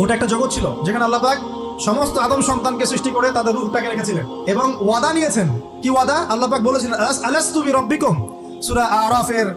ওটা একটা জগৎ ছিল, যেখানে আল্লাহ পাক সমস্ত আদম সন্তানকে সৃষ্টি করে তাদের রূপটাকে রেখেছিলেন এবং ওয়াদা নিয়েছেন। কি ওয়াদা? আল্লাহ পাক বলেছিলেন আলাস্তু বি রব্বিকুম সূরা আরাফের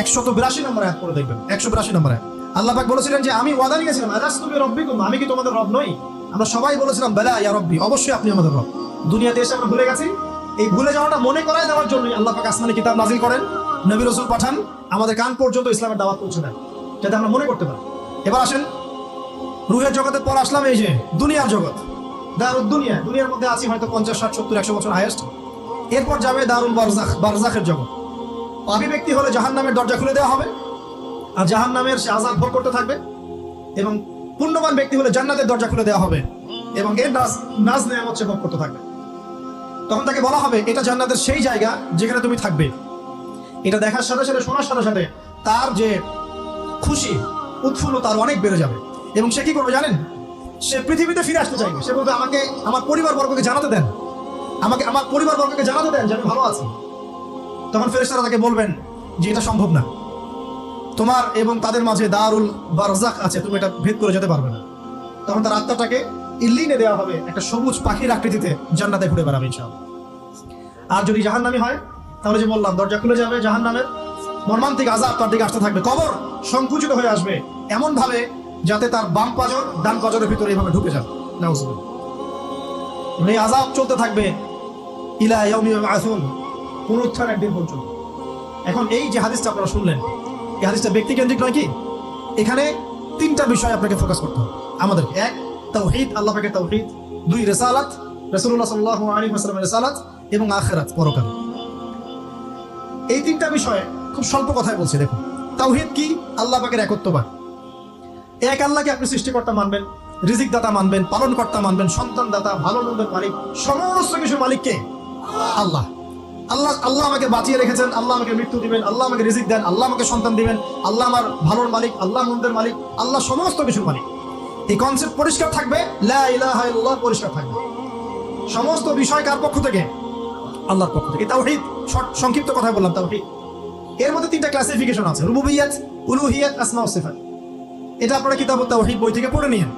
একশত বিরাশি নম্বর আয়াত করে দেখবেন একশো বিরাশি নম্বর আয়াত। আল্লাহ পাক বলেছিলেন যে, আমি ওয়াদা নিয়েছিলাম, আলাস্তু বি রব্বিকুম আমি কি তোমাদের রব নই? আমরা সবাই বলেছিলাম, বেলা, ইয়া রব্বি, অবশ্যই আপনি আমাদের রব। দুনিয়াতে এসে আমরা ভুলে গেছি। এই ভুলে যাওয়াটা মনে করায় দেওয়ার জন্য আল্লাহ পাক আসমানে কিতাব নাজিল করেন, নবী রসুল পাঠান, আমাদের কান পর্যন্ত ইসলামের দাওয়াত পৌঁছে দেন, যাতে আমরা মনে করতে পারি। এবার আসেন রুহের জগতের পর আসলাম এই যে, দুনিয়ার জগৎ। দারুল দুনিয়া, দুনিয়ার মধ্যে আছি হয়তো পঞ্চাশ, ষাট, সত্তর, একশো বছর হায়েস্ট এরপর যাবে দারুল বারজাখ, বারজাখের জগৎ। পাপি ব্যক্তি হলে জাহান নামের দরজা খুলে দেওয়া হবে, আর জাহান নামের সে আজাদ ভোগ করতে থাকবে। এবং পুণ্যবান ব্যক্তি হলে জান্নাতের দরজা খুলে দেওয়া হবে, এবং এর নাজ নাজ নেওয়া হচ্ছে ভোগ করতে থাকবে। তখন তাকে বলা হবে, এটা জান্নাতের সেই জায়গা যেখানে তুমি থাকবে। এটা দেখার সাথে সাথে, শোনার সাথে সাথে তার যে খুশি উৎফুল্ল তার অনেক বেড়ে যাবে। এবং সে কি করবে জানেন? সে পৃথিবীতে ফিরে আসতে চাইবে। সে বলবে, আমাকে আমার পরিবার বর্গকে জানাতে দেন। আমাকে, আমার পরিবার বর্গকে জানাতে দেন যে আমি ভালো আছি। তখন ফেরেশতারা তাকে বলবেন যে, এটা সম্ভব না। তোমার এবং তাদের মাঝে দারুল বারজাক আছে, তুমি এটা ভেদ করে যেতে পারবে না। তখন তার আত্মাটাকে ইল্লিনে দেওয়া হবে একটা সবুজ পাখির আকৃতিতে জান্নাতে ঘুরে বেড়াবে ইনশাআল্লাহ। আর যদি জাহান্নামি হয়, তাহলে যে বললাম, দরজা খুলে যাবে জাহান্নামের। মর্মান্তিক আজাব তার দিকে আসতে থাকবে। কবর সংকুচিত হয়ে আসবে। এমন ভাবে যাতে তার বাম পাজর ডান পাজরের ভিতরে এইভাবে ঢুকে যাবে নাউজুবিল্লাহ। এই আজাব চলতে থাকবে ইলা ইয়াউমি আসুন পুনরুত্থান একদিন পর্যন্ত। এখন এই যে হাদিসটা আপনারা শুনলেন, এই হাদিসটা ব্যক্তিকেন্দ্রিক নয় কি? এখানে তিনটা বিষয় আপনাকে ফোকাস করতে হবে। আমাদের এক, তাওহীদ, আল্লাহ পাকের তাওহীদ। দুই, রেসালাত, রাসূলুল্লাহ সাল্লাল্লাহু আলাইহি ওয়াসাল্লামের রেসালাত এবং আখিরাত, পরকাল। এই তিনটা বিষয়ে খুব স্বল্প কথায় বলছি, দেখুন। তাওহীদ কি? আল্লাহ পাকের একত্ববাদ। এক আল্লাহকে আপনি সৃষ্টিকর্তা মানবেন রিজিক দাতা মানবেন পালন কর্তা মানবেন সন্তান দাতা ভালো মন্দের মালিক, সমস্ত কিছু মালিক কে? আল্লাহ। আল্লাহ আল্লাহ আমাকে বাঁচিয়ে রেখেছেন, আল্লাহ আমাকে মৃত্যু দিবেন, আল্লাহ আমাকে রিজিক দেন, আল্লাহ আমাকে সন্তান দিবেন, আল্লাহ আমার ভালোর মালিক, আল্লাহ মন্দের মালিক, আল্লাহ সমস্ত কিছুর মালিক। এই কনসেপ্ট পরিষ্কার থাকবে? পরিষ্কার থাকবে। সমস্ত বিষয় কার পক্ষ থেকে? আল্লাহর পক্ষ থেকে। তাওহীদ শর্ট সংক্ষিপ্ত কথা বললাম তাওহীদ। এর মধ্যে তিনটা ক্লাসিফিকেশন আছে। রুবুবিয়াত, উলুহিয়াত আসমা সিফাত। এটা আপনারা কিতাব তাওহীদ বই থেকে পড়ে নিন।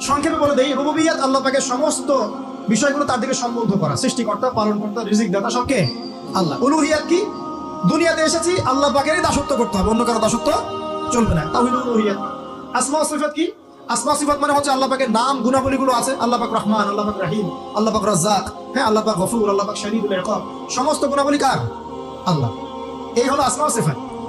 সংক্ষেপে বলে দেই, রুবুবিয়াত আল্লাহ পাকের সমস্ত বিষয়গুলো তার দিকে সম্বন্ধ করা। সৃষ্টিকর্তা, পালনকর্তা রিজিক দাতা সবকে আল্লাহ। উলুহিয়াত কি? দুনিয়াতে এসেছি, আল্লাহ পাকেরই দাসত্ব করতে হবে, অন্য কারও দাসত্ব চলবে না। তাওহীদ উলুহিয়াত। আসমা সিফাত কি? আসমা সিফাত মানে হচ্ছে আল্লাহ পাকের নাম, গুণাবলীগুলো আছে। আল্লাহ পাক রহমান, আল্লাহ পাক রাহিম, আল্লাহ পাক রাজ্জাক হ্যাঁ আল্লাহ পাক গফুর, আল্লাহ পাক ইকাব সমস্ত গুণাবলী কার? আল্লাহ। এই হলো আসমা সিফাত।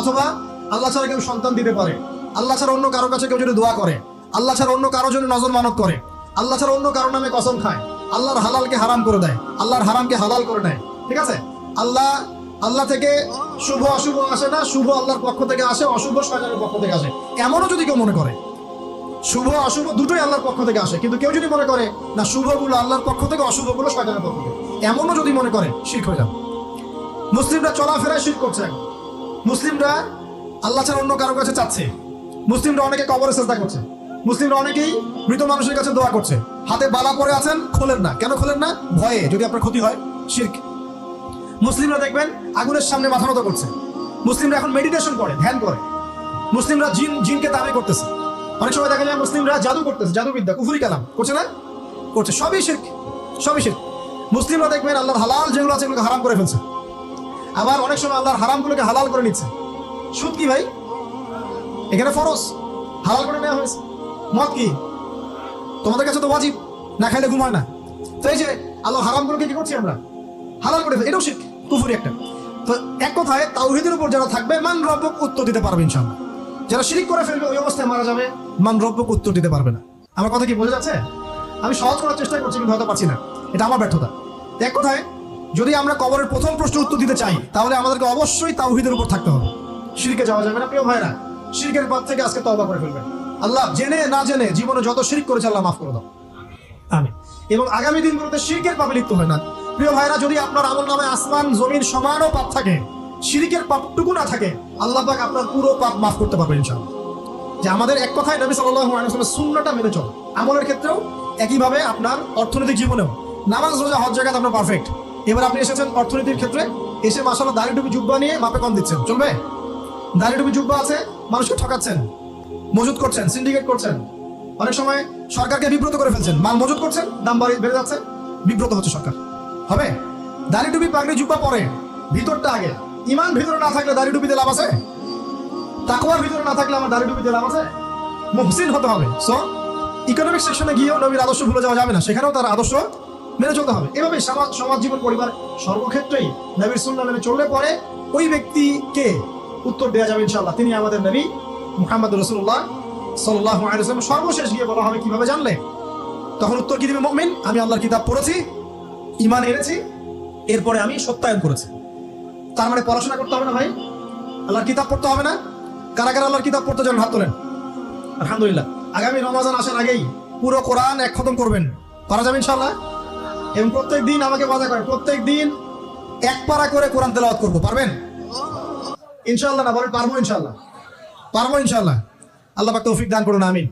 অথবা আল্লাহ ছাড়া কেউ সন্তান দিতে পারে। আল্লাহ ছাড়া অন্য কারও কাছে কেউ যদি দোয়া করে, আল্লাহ ছাড়া অন্য কারও জন্য নজর মানত করে, আল্লাহ ছাড়া অন্য কারও নামে কসম খায়, আল্লাহর হালালকে হারাম করে দেয়, আল্লাহর হারামকে হালাল করে দেয়, ঠিক আছে? আল্লাহ আল্লাহ থেকে শুভ অশুভ আসে না, শুভ আল্লাহর পক্ষ থেকে আসে, অশুভ শয়তানের পক্ষ থেকে আসে। এমনও যদি কেউ মনে করে, শুভ, অশুভ দুটোই আল্লাহর পক্ষ থেকে আসে, কিন্তু কেউ যদি মনে করে, না, শুভগুলো আল্লাহর পক্ষ থেকে, অশুভগুলো শয়তানের পক্ষ থেকে। এমনও যদি মনে করে শিখ হয়ে যাবে। মুসলিমরা চলাফেরায় শিখ করছে এখন। মুসলিমরা আল্লাহ ছাড়া অন্য কারও কাছে চাচ্ছে। মুসলিমরা অনেকে কবরে চেষ্টা করছে। মুসলিমরা অনেকেই মৃত মানুষের কাছে দোয়া করছে। হাতে বালা পরে আছেন, খোলেন না। কেন খোলেন না? ভয়ে, যদি আপনার ক্ষতি হয়, শির্ক। মুসলিমরা দেখবেন, আগুনের সামনে মাথা মতো করছে। মুসলিমরা এখন মেডিটেশন করে, ধ্যান করে। মুসলিমরা জিন, জিনকে দাবি করতেছে। অনেক সময় দেখা যায় মুসলিমরা জাদু করতেছে, জাদুবিদ্যা, কুফুরি কালাম। করছে না? করছে। সবই শির্ক। সবই শির্ক। মুসলিমরা দেখবেন, আল্লাহর হালাল যেগুলো আছে, এগুলোকে হারাম করে ফেলছে। আবার অনেক সময় আল্লাহর হারামগুলোকে হালাল করে নিচ্ছে। সুদ কি ভাই? এখানে ফরজ। হালাল করে নেওয়া হয়েছে। মদ কি? তোমাদের কাছে তো ওয়াজিব। না খাইলে ঘুম হয় না। তো এই যে আল্লাহ হারাম করে কি করছি আমরা? হালাল করে এটাও শিখ কুফুরি একটা। তো এক কথায় তাওহিদের উপর যারা থাকবে, মান রব্বক উত্তর দিতে পারবে ইনশাআল্লাহ। যারা শিরিক করে ফেলবে, ওই অবস্থায় মারা যাবে, মান রব্বক উত্তর দিতে পারবে না। আমার কথা কি বোঝা যাচ্ছে? আমি সহজ করার চেষ্টা করছি, কিন্তু হয়তো পাচ্ছি না। এটা আমার ব্যর্থতা। এক কথায় যদি আমরা কবরের প্রথম প্রশ্ন উত্তর দিতে চাই, তাহলে আমাদেরকে অবশ্যই তাওহিদের উপর থাকতে হবে। শিরকে যাওয়া যাবে না, প্রিয় ভাইরা শিরকের পথ থেকে আজকে তওবা করে ফেলবেন। আল্লাহ জেনে না জেনে জীবনে যত শিরিক করেছে আল্লাহ মাফ করে দাও। আমি এবং আগামী দিনগুলোতে শিরকের পাপে লিপ্ত হয় না। প্রিয় ভাইরা যদি আপনার আমল নামে আসমান জমির সমানও পাপ থাকে, শিরিকের পাপটুকু না থাকে, আল্লাহ পাক আপনার পুরো পাপ মাফ করতে পারবেন ইনশাআল্লাহ। যে আমাদের এক কথায় নবী সাল্লাল্লাহু আলাইহি ওয়াসাল্লামের সুন্নাহটা মেনে চল। আমলের ক্ষেত্রেও একইভাবে আপনার অর্থনৈতিক জীবনেও। নামাজ, রোজা, হজ জায়গাতে আপনার পারফেক্ট এবার আপনি এসেছেন অর্থনীতির ক্ষেত্রে, এসে মাসাল্লাহ দাড়ি টুপি জুব্বা নিয়ে মাপে কম দিচ্ছেন। চলবে? দাড়ি টুপি জুব্বা আছে, মানুষকে ঠকাচ্ছেন, মজুত করছেন সিন্ডিকেট করছেন। অনেক সময় সরকারকে বিব্রত করে ফেলছেন। মাল মজুত করছেন, দাম বাড়ি বেড়ে যাচ্ছে, বিব্রত হচ্ছে সরকার। হবে? দাড়ি টুপি পাগড়ি, জুব্বা পরে, ভিতরটা আগে। ইমান ভিতরে না থাকলে দাড়ি টুপিতে লাভ আছে? তাকওয়ার ভিতরে না থাকলে আমার দাড়ি টুপিতে লাভ আছে? মুহসিন হতে হবে। সো ইকোনমিক সেকশনে গিয়েও নবীর আদর্শ ভুলে যাওয়া যাবে না। সেখানেও তার আদর্শ মেনে চলতে হবে। এভাবে সমাজ সমাজ জীবন, পরিবার সর্বক্ষেত্রেই নবীর সুন্নাহ মেনে চললে পরে ওই ব্যক্তিকে উত্তর দেওয়া যাবে ইনশাআল্লাহ। তিনি আমাদের নবী মুহাম্মদ রসুল্লাহ সাল্লাহ আলাইহি সর্বশেষ গিয়ে বলা হবে কীভাবে জানলে? তখন উত্তর কি দিবে মুমিন? আমি আল্লাহর কিতাব পড়েছি ইমান এনেছি, এরপরে আমি সত্যায়ন করেছি। তার মানে পড়াশোনা করতে হবে না ভাই? আল্লাহর কিতাব পড়তে হবে না? কারা কারা আল্লাহর কিতাব পড়তে যান, হাত তোলেন। আলহামদুলিল্লাহ। আগামী রমাজান আসার আগেই পুরো কোরআন এক খতম করবেন। পারা যাবে ইনশাল্লাহ এবং প্রত্যেক দিন আমাকে বাধা করে, প্রত্যেক দিন এক পারা করে কোরআন তেলাওয়াত করব, পারবেন? ইনশাল্লাহ না, বলেন, পারব ইনশাল্লাহ পারব ইনশাল্লাহ আল্লাহ পাক তৌফিক দান করুন, আমিন।